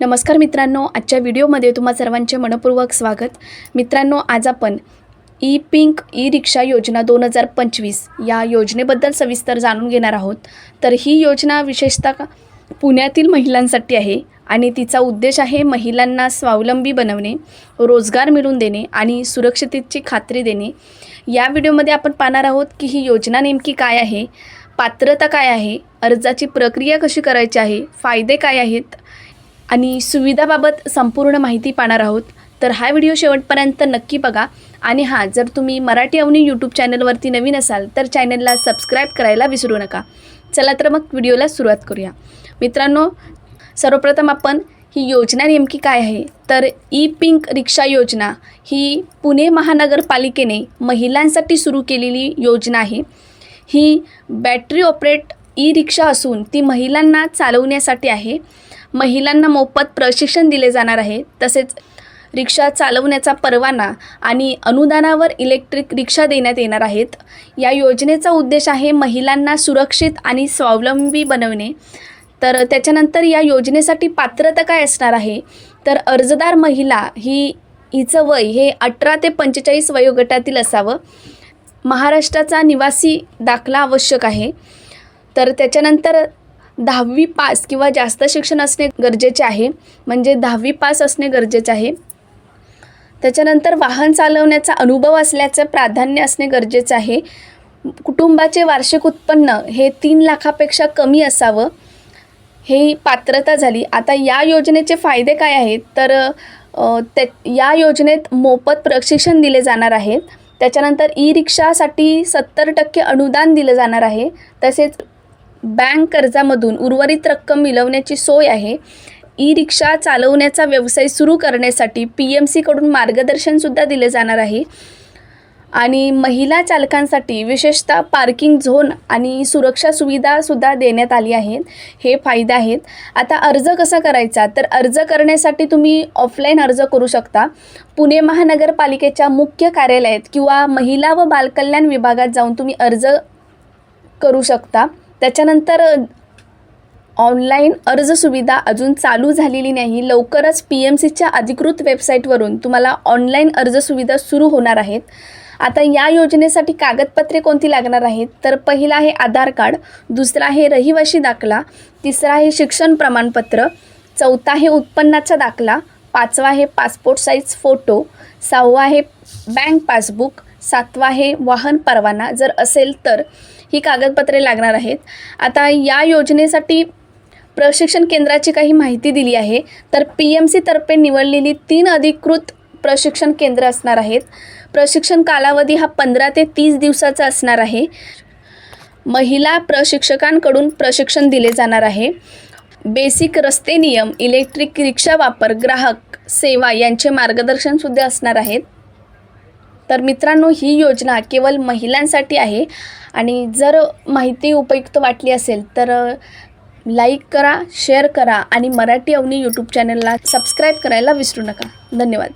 नमस्कार मित्रांनो आजच्या व्हिडिओमध्ये तुम्हा सर्वांचे मनपूर्वक स्वागत. मित्रांनो आज आपण ई पिंक ई रिक्षा योजना दोन हजार पंचवीस या योजनेबद्दल सविस्तर जाणून घेणार आहोत. तर ही योजना विशेषतः पुण्यातील महिलांसाठी आहे आणि तिचा उद्देश आहे महिलांना स्वावलंबी बनवणे रोजगार मिळवून देणे आणि सुरक्षिततेची खात्री देणे. या व्हिडिओमध्ये आपण पाहणार आहोत की ही योजना नेमकी काय आहे पात्रता काय आहे अर्जाची प्रक्रिया कशी करायची आहे फायदे काय आहेत आणि सुविधाबाबत संपूर्ण माहिती पाहणार आहोत. तर हा व्हिडिओ शेवटपर्यंत नक्की बघा. आणि हां जर तुम्ही मराठी अवनी यूट्यूब चॅनलवरती नवीन असाल तर चॅनलला सबस्क्राईब करायला विसरू नका. चला तर मग व्हिडिओला सुरुवात करूया. मित्रांनो सर्वप्रथम आपण ही योजना नेमकी काय आहे? तर ई पिंक रिक्षा योजना ही पुणे महानगरपालिकेने महिलांसाठी सुरू केलेली योजना आहे. ही बॅटरी ऑपरेट ई रिक्षा असून ती महिलांना चालवण्यासाठी आहे. महिलांना मोफत प्रशिक्षण दिले जाणार आहे. तसेच रिक्षा चालवण्याचा परवाना आणि अनुदानावर इलेक्ट्रिक रिक्षा देण्यात येणार आहेत. या योजनेचा उद्देश आहे महिलांना सुरक्षित आणि स्वावलंबी बनवणे. तर त्याच्यानंतर या योजनेसाठी पात्रता काय असणार आहे? तर अर्जदार महिला ही हिचं वय हे अठरा ते पंचेचाळीस वयोगटातील असावं. महाराष्ट्राचा निवासी दाखला आवश्यक आहे. तर त्याच्यानंतर दहावी पास किंवा जास्त शिक्षण असणे गरजेचे आहे. म्हणजे दहावी पास असणे गरजेचे आहे. त्याच्यानंतर वाहन चालवण्याचा अनुभव असल्याचं प्राधान्य असणे गरजेचं आहे. कुटुंबाचे वार्षिक उत्पन्न हे तीन लाखापेक्षा कमी असावं. हे पात्रता झाली. आता या योजनेचे फायदे काय आहेत? तर त्या या योजनेत मोफत प्रशिक्षण दिले जाणार आहे. त्याच्यानंतर ई रिक्षासाठी सत्तर टक्के अनुदान दिलं जाणार आहे. तसेच बँक कर्जामधून उर्वरित रक्कम मिळवण्याची सोय आहे. ई रिक्षा चालवण्याचा व्यवसाय सुरू करण्यासाठी पी एम सीकडून मार्गदर्शनसुद्धा दिले जाणार आहे. आणि महिला चालकांसाठी विशेषतः पार्किंग झोन आणि सुरक्षा सुविधासुद्धा देण्यात आली आहेत. हे फायदे आहेत. आता अर्ज कसा करायचा? तर अर्ज करण्यासाठी तुम्ही ऑफलाईन अर्ज करू शकता. पुणे महानगरपालिकेच्या मुख्य कार्यालयात किंवा महिला व बालकल्याण विभागात जाऊन तुम्ही अर्ज करू शकता. त्याच्यानंतर ऑनलाईन अर्ज सुविधा अजून चालू झालेली नाही. लवकरच पी एम सीच्या अधिकृत वेबसाईटवरून तुम्हाला ऑनलाईन अर्ज सुविधा सुरू होणार आहेत. आता या योजनेसाठी कागदपत्रे कोणती लागणार आहेत? तर पहिलं आहे आधार कार्ड दुसरं आहे रहिवाशी दाखला तिसरं आहे शिक्षण प्रमाणपत्र चौथा आहे उत्पन्नाचा दाखला पाचवा आहे पासपोर्ट साईज फोटो सहावा आहे बँक पासबुक सातवा आहे वाहन परवाना जर असेल तर ही कागदपत्रे लागणार आहेत. आता या योजनेसाठी प्रशिक्षण केंद्राची काही माहिती दिली आहे तर पी एम सीतर्फे निवडलेली तीन अधिकृत प्रशिक्षण केंद्र असणार आहेत. प्रशिक्षण कालावधी हा पंधरा ते तीस दिवसाचा असणार आहे. महिला प्रशिक्षकांकडून प्रशिक्षण दिले जाणार आहे. बेसिक रस्ते नियम इलेक्ट्रिक रिक्षा वापर ग्राहक सेवा यांचे मार्गदर्शनसुद्धा असणार आहेत. तर मित्रांनो ही योजना केवळ महिलांसाठी आहे. आणि जर माहिती उपयुक्त वाटली असेल तर लाईक करा शेअर करा आणि मराठी अवनी यूट्यूब चॅनलला सबस्क्राईब करायला विसरू नका. धन्यवाद.